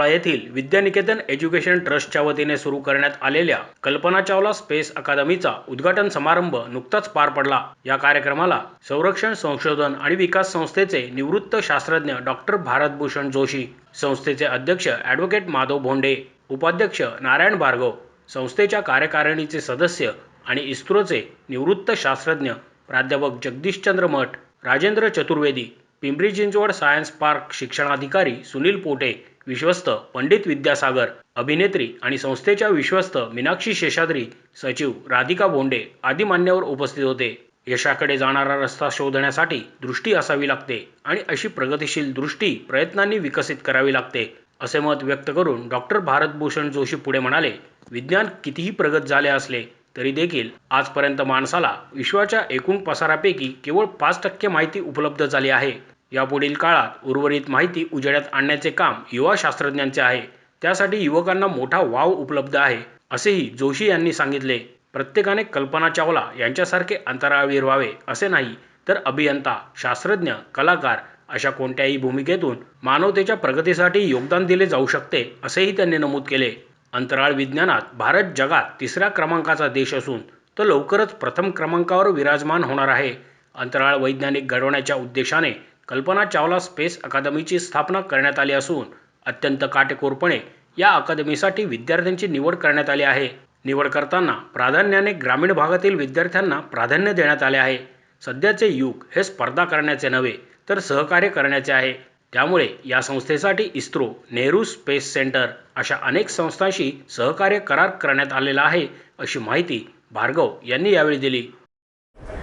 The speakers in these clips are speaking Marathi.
चावला येथील विद्यानिकेतन एज्युकेशन ट्रस्टच्या वतीने सुरू करण्यात आलेल्या कल्पना चावला स्पेस अकादमीचा उद्घाटन समारंभ नुकताच पार पडला. या कार्यक्रमाला संरक्षण संशोधन आणि विकास संस्थेचे निवृत्त शास्त्रज्ञ डॉक्टर भारतभूषण जोशी संस्थेचे अध्यक्ष ॲडव्होकेट माधव भोंडे उपाध्यक्ष नारायण भार्गव संस्थेच्या कार्यकारिणीचे सदस्य आणि इस्रोचे निवृत्त शास्त्रज्ञ प्राध्यापक जगदीशचंद्र मठ राजेंद्र चतुर्वेदी पिंपरी चिंचवड सायन्स पार्क शिक्षणाधिकारी सुनील पोटे विश्वस्त पंडित विद्यासागर अभिनेत्री आणि संस्थेच्या विश्वस्त मीनाक्षी शेषाद्री सचिव राधिका भोंडे आदी मान्यवर उपस्थित होते. यशाकडे जाणारा रस्ता शोधण्यासाठी दृष्टी असावी लागते आणि अशी प्रगतिशील दृष्टी प्रयत्नांनी विकसित करावी लागते असे मत व्यक्त करून डॉक्टर भारतभूषण जोशी पुढे म्हणाले विज्ञान कितीही प्रगत झाले असले तरी देखील आजपर्यंत माणसाला विश्वाच्या एकूण पसारापैकी केवळ पाच टक्के माहिती उपलब्ध झाली आहे. यापुढील काळात उर्वरित माहिती उजेडात आणण्याचे काम युवा शास्त्रज्ञांचे आहे. त्यासाठी युवकांना मोठा वाव उपलब्ध आहे असेही जोशी यांनी सांगितले. प्रत्येकाने कल्पना चावला यांच्यासारखे अंतराळवीर व्हावे असे नाही तर अभियंता शास्त्रज्ञ कलाकार अशा कोणत्याही भूमिकेतून मानवतेच्या प्रगतीसाठी योगदान दिले जाऊ शकते असेही त्यांनी नमूद केले. अंतराळ विज्ञानात भारत जगात तिसऱ्या क्रमांकाचा देश असून तो लवकरच प्रथम क्रमांकावर विराजमान होणार आहे. अंतराळ वैज्ञानिक घडवण्याच्या उद्देशाने कल्पना चावला स्पेस अकादमीची स्थापना करण्यात आली असून अत्यंत काटेकोरपणे या अकादमीसाठी विद्यार्थ्यांची निवड करण्यात आली आहे. निवड करताना प्राधान्याने ग्रामीण भागातील विद्यार्थ्यांना प्राधान्य देण्यात आले आहे. सध्याचे युग हे स्पर्धा करण्याचे नव्हे तर सहकार्य करण्याचे आहे. त्यामुळे या संस्थेसाठी इस्रो नेहरू स्पेस सेंटर अशा अनेक संस्थांशी सहकार्य करार करण्यात आलेला आहे अशी माहिती भार्गव यांनी यावेळी दिली.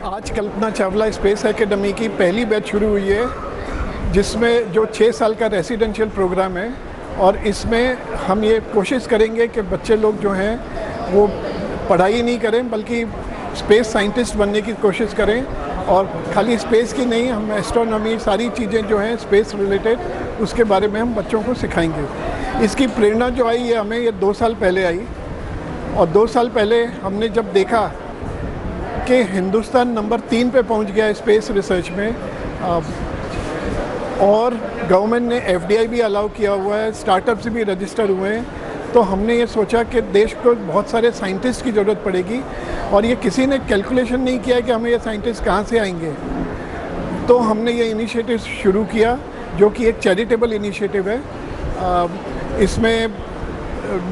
आज कल्पना चावला स्पेस एकेडमी की पहली बैच शुरू हुई है, जिसमें जो छः साल का रेसिडेंशियल प्रोग्राम है, और इसमें हम ये कोशिश करेंगे कि बच्चे लोग जो हैं, वो पढ़ाई नहीं करें, बल्कि स्पेस साइंटिस्ट बनने की कोशिश करें। और खाली स्पेस की नहीं, हम एस्ट्रोनॉमी सारी चीज़ें जो हैं स्पेस रिलेटेड उसके बारे में हम बच्चों को सिखाएँगे। इसकी प्रेरणा जो आई ये हमें ये दो साल पहले आई। और दो साल पहले हमने जब देखा कि हिंदुस्तान नंबर तीन पे पहुँच गया है स्पेस रिसर्च में। और गवर्नमेंट ने एफडीआई भी अलाउ किया हुआ है स्टार्टअप्स भी रजिस्टर हुए हैं। तो हमने ये सोचा कि देश को बहुत सारे साइंटिस्ट की ज़रूरत पड़ेगी, और ये किसी ने कैलकुलेशन नहीं किया कि हमें ये साइंटिस्ट कहाँ से आएँगे। तो हमने ये इनिशिएटिव शुरू किया, जो कि एक चैरिटेबल इनिशिएटिव है। इसमें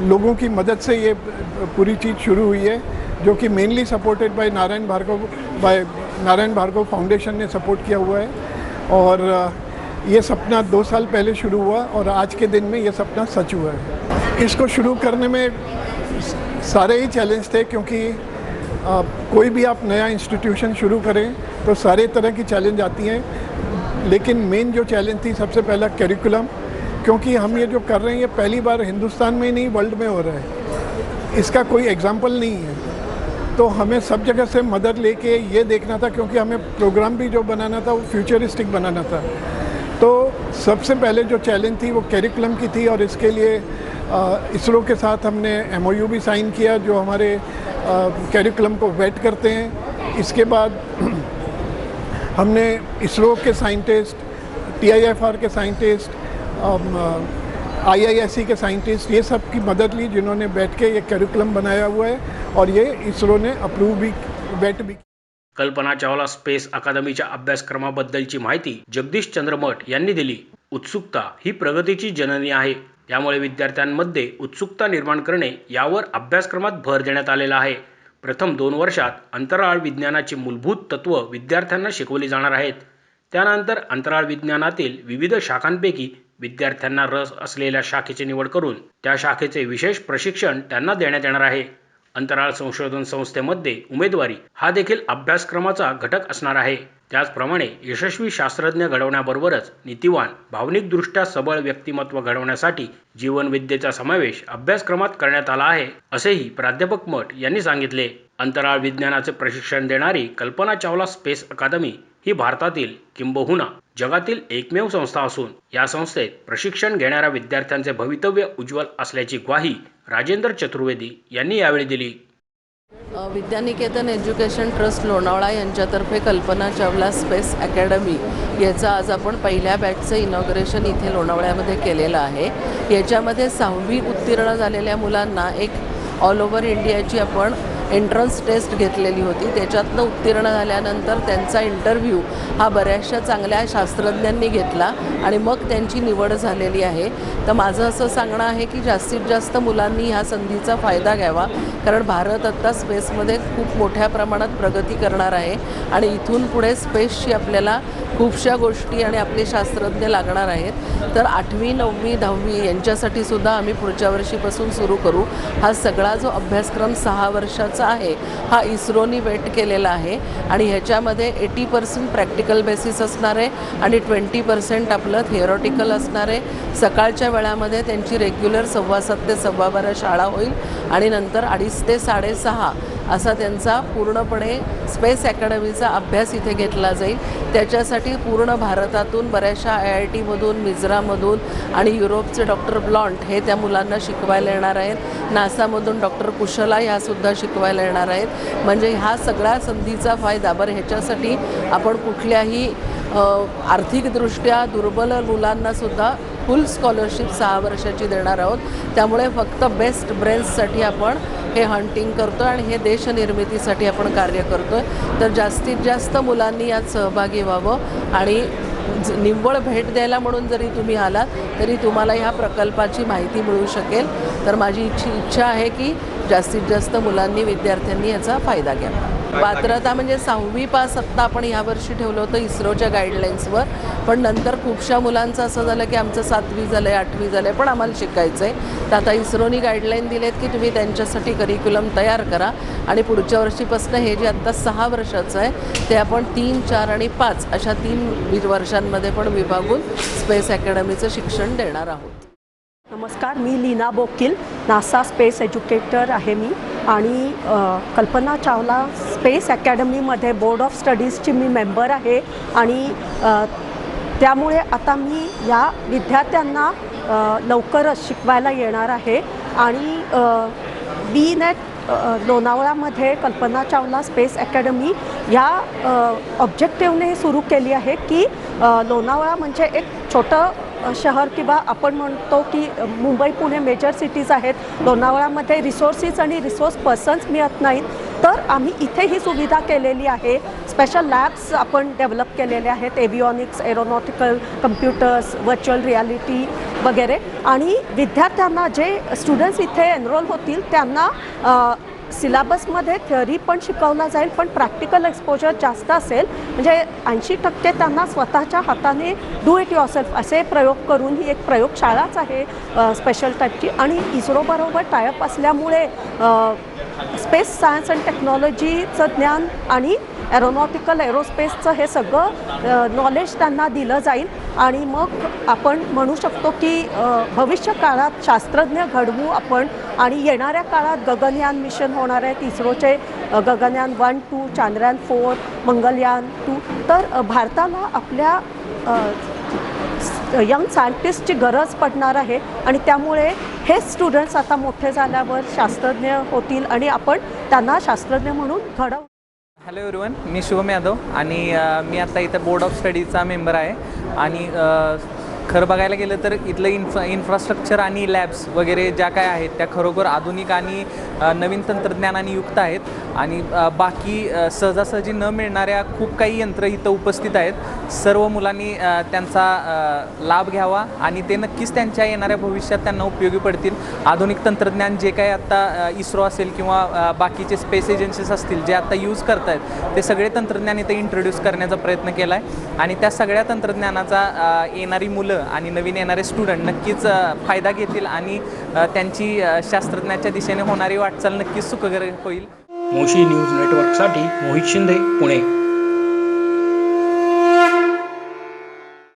लोगों की मदद से ये पूरी चीज़ शुरू हुई है। जो कि mainly supported by Narayan Bhargav by Narayan Bhargav foundation ने सपोर्ट किया हुआ है। और ये सपना दो साल पहले शुरू हुआ और आज के दिन में ये सपना सच हुआ है। इसको शुरू करने में सारे ही चैलेंज थे क्योंकि अ, कोई भी आप नया इंस्टीट्यूशन शुरू करें तो सारे तरह की चैलेंज आती हैं। लेकिन मेन जो चैलेंज थी सबसे पहला करिकुलम क्योंकि हम ये जो कर रहे हैं ये पहली बार हिंदुस्तान में नहीं वर्ल्ड में हो रहा है। इसका कोई एग्ज़ाम्पल नहीं है। तो हमें सब जगह से मदद लेके ये देखना था, क्योंकि हमें प्रोग्राम भी जो बनाना था, वो फ्यूचरिस्टिक बनाना था। तो सबसे पहले जो चैलेंज थी, वो कैरिकुलम की थी, और इसके लिए इसरो के साथ हमने एमओयू भी साइन किया, जो हमारे कैरिकुलम को वेट करते हैं। इसके बाद हमने इसरो के साइंटिस्ट टीआईएफआर के साइंटिस्ट आईआईएससी के साइंटिस्ट ये सब की मदद ली जिन्होंने बैठ के ये करिकुलम बनाया हुआ है और ये इसरो ने अप्रूव भी वेट भी कल्पना चावला स्पेस अकादमीच्या अभ्यासक्रमाबद्दलची माहिती जगदीश चंद्रमठ यांनी दिली. उत्सुकता ही प्रगतीची जननी आहे. त्यामुळे विद्यार्थ्यांमध्ये उत्सुकता निर्माण करणे यावर अभ्यासक्रमात भर देण्यात आलेला आहे. प्रथम दोन वर्षात अंतराळ विज्ञानाची मूलभूत तत्व विद्यार्थ्यांना शिकवली जाणार आहेत. त्यानंतर अंतराळ विज्ञानातील विविध शाखांपैकी विद्यार्थ्यांना रस असलेल्या शाखेची निवड करून त्या शाखेचे विशेष प्रशिक्षण त्यांना देण्यात येणार आहे. अंतराळ संशोधन संस्थेमध्ये उमेदवारी हा देखील अभ्यासक्रमाचा घटक असणार आहे. त्याचप्रमाणे यशस्वी शास्त्रज्ञ घडवण्याबरोबरच नीतिवान भावनिकदृष्ट्या सबळ व्यक्तिमत्व घडवण्यासाठी जीवनविद्येचा समावेश अभ्यासक्रमात करण्यात आला आहे असेही प्राध्यापक मठ यांनी सांगितले. अंतराळ विज्ञानाचे प्रशिक्षण देणारी कल्पना चावला स्पेस अकादमी ही भारतातील किंबहुना जगातील एकमेव संस्था असून या संस्थेत प्रशिक्षण घेणाऱ्या विद्यार्थ्यांचे भवितव्य उज्ज्वल असल्याची ग्वाही राजेंद्र चतुर्वेदी यांनी यावेळी दिली. विद्यानिकेतन एज्युकेशन ट्रस्ट लोणावळा यांच्यातर्फे कल्पना चावला स्पेस अकॅडमी याचं आज आपण पहिल्या बॅचचं इनॉग्रेशन इथे लोणावळ्यामध्ये केलेलं आहे. याच्यामध्ये सहावी उत्तीर्ण झालेल्या मुलांना एक ऑल ओव्हर इंडियाची आपण एंट्रन्स टेस्ट घेतलेली होती. त्याच्यातनं उत्तीर्ण झाल्यानंतर त्यांचा इंटरव्ह्यू हा बऱ्याचशा चांगल्या शास्त्रज्ञांनी घेतला आणि मग त्यांची निवड झालेली आहे. तर माझं असं सांगणं आहे की जास्तीत जास्त मुलांनी ह्या संधीचा फायदा घ्यावा. कारण भारत आत्ता स्पेसमध्ये खूप मोठ्या प्रमाणात प्रगती करणार आहे आणि इथून पुढे स्पेसची आपल्याला खूपशा गोष्टी आणि आपले शास्त्रज्ञ लागणार आहेत. तर आठवी नववी दहावी यांच्यासाठी सुद्धा आम्ही पुढच्या वर्षीपासून सुरू करू. हा सगळा जो अभ्यासक्रम सहा वर्षाचा आहे. हा इस्रोनी वेट केलेला आहे आणि ह्याच्यामध्ये एटी पर्सेंट प्रॅक्टिकल बेसिस असणार आहे आणि ट्वेंटी पर्सेंट आपलं थिअरॉटिकल असणार आहे. सकाळच्या वेळामध्ये त्यांची रेग्युलर सव्वा सात ते सव्वा बारा शाळा होईल आणि नंतर अडीच ते साडेसहा असा त्यांचा पूर्णपणे स्पेस अकॅडमीचा अभ्यास इथे घेतला जाईल. त्याच्यासाठी पूर्ण भारतातून बऱ्याचशा आय आय टीमधून मिझरामधून आणि युरोपचे डॉक्टर ब्लॉन्ट हे त्या मुलांना शिकवायला येणार आहेत. नासामधून डॉक्टर कुशला ह्यासुद्धा शिकवायला येणार आहेत. म्हणजे ह्या सगळ्या संधीचा फायदा बरं ह्याच्यासाठी आपण कुठल्याही आर्थिकदृष्ट्या दुर्बल मुलांनासुद्धा फुल स्कॉलरशिप सहा वर्षाची देणार आहोत. त्यामुळे फक्त बेस्ट ब्रेन्ससाठी आपण हे हंटिंग करतो आणि हे देशनिर्मितीसाठी आपण कार्य करतो आहे तर जास्तीत जास्त मुलांनी यात सहभागी व्हावं आणि ज- निव्वळ भेट द्यायला म्हणून जरी तुम्ही आलात तरी तुम्हाला ह्या प्रकल्पाची माहिती मिळू शकेल. तर माझी इच्छी इच्छा आहे की जास्तीत जास्त मुलांनी विद्यार्थ्यांनी याचा फायदा घ्यावा. पात्रता म्हणजे सहावी पास आत्ता आपण यावर्षी ठेवलं होतं इस्रोच्या गाईडलाईन्सवर पण नंतर खूपशा मुलांचं असं झालं की आमचं सातवी झालं आहे आठवी झालं आहे पण आम्हाला शिकायचं आहे तर आता इस्रोनी गाईडलाईन दिलेत की तुम्ही त्यांच्यासाठी करिक्युलम तयार करा. आणि पुढच्या वर्षीपासून हे जे आत्ता सहा वर्षाचं आहे ते आपण तीन चार आणि पाच अशा तीन वर्षांमध्ये पण विभागून स्पेस अकॅडमीचं शिक्षण देणार आहोत. नमस्कार मी Leena Bokil. NASA space educator आहे मी. आणि कल्पना चावला स्पेस अकॅडमीमध्ये बोर्ड ऑफ स्टडीजची मी मेंबर आहे आणि त्यामुळे आता मी या विद्यार्थ्यांना लवकरच शिकवायला येणार आहे आणि बी नेट लोणावळामध्ये कल्पना चावला स्पेस अकॅडमी या ऑब्जेक्टिव्हने सुरू केली आहे की लोणावळा म्हणजे एक छोटं शहर किंवा आपण म्हणतो की मुंबई पुणे मेजर सिटीज आहेत. लोणावळ्यामध्ये रिसोर्सेस आणि रिसोर्स पर्सन्स मिळत नाहीत. तर आम्ही इथे ही सुविधा केलेली आहे. स्पेशल लॅब्स आपण डेव्हलप केलेले आहेत. Avionics aeronautical computers virtual reality वगैरे. आणि विद्यार्थ्यांना जे स्टुडंट्स इथे एनरोल होतील त्यांना सिलेबसमध्ये थेअरी पण शिकवला जाईल पण प्रॅक्टिकल एक्सपोजर जास्त असेल. म्हणजे ऐंशी टक्के त्यांना स्वतःच्या हाताने डू इट युअरसेल्फ असे प्रयोग करून ही एक प्रयोगशाळाच आहे स्पेशल टाईपची आणि इस्रोबरोबर टायअप असल्यामुळे स्पेस सायन्स अँड टेक्नॉलॉजीचं ज्ञान आणि एरोनॉटिकल एरोस्पेसचं हे सगळं नॉलेज त्यांना दिलं जाईल. आणि मग आपण म्हणू शकतो की भविष्य काळात शास्त्रज्ञ घडवू आपण आणि येणाऱ्या काळात गगनयान मिशन होणार आहेत इस्रोचे Gaganyaan one two Chandrayaan four Mangalyaan two. तर भारताला आपल्या यंग सायंटिस्टची गरज पडणार आहे आणि त्यामुळे हे स्टुडंट्स आता मोठे झाल्यावर शास्त्रज्ञ होतील आणि आपण त्यांना शास्त्रज्ञ म्हणून घडव हॅलो एवरीवन मी शुभम यादव आणि मी आता इथं बोर्ड ऑफ स्टडीजचा मेंबर आहे. आणि खरं बघायला गेलं तर इथलं इन्फ्रा इन्फ्रास्ट्रक्चर आणि लॅब्स वगैरे ज्या काय आहेत त्या खरोखर आधुनिक आणि नवीन तंत्रज्ञानाने युक्त आहेत. आणि बाकी सहजासहजी न मिळणाऱ्या खूप काही यंत्र इथं उपस्थित आहेत. सर्व मुलांनी त्यांचा लाभ घ्यावा आणि ते नक्कीच त्यांच्या येणाऱ्या भविष्यात त्यांना उपयोगी पडतील. आधुनिक तंत्रज्ञान जे काही आत्ता इस्रो असेल किंवा बाकीचे स्पेस एजन्सीज असतील जे आता यूज करत आहेत ते सगळे तंत्रज्ञान इथं इंट्रोड्यूस करण्याचा प्रयत्न केला आहे आणि त्या सगळ्या तंत्रज्ञानाचा येणारी मुलं आणि नवीन येणारे स्टुडंट नक्कीच फायदा घेतील आणि त्यांची शास्त्रज्ञाच्या दिशेने होणारी वाटचाल नक्कीच सुखकर होईल. मोशी न्यूज नेटवर्कसाठी मोहित शिंदे पुणे.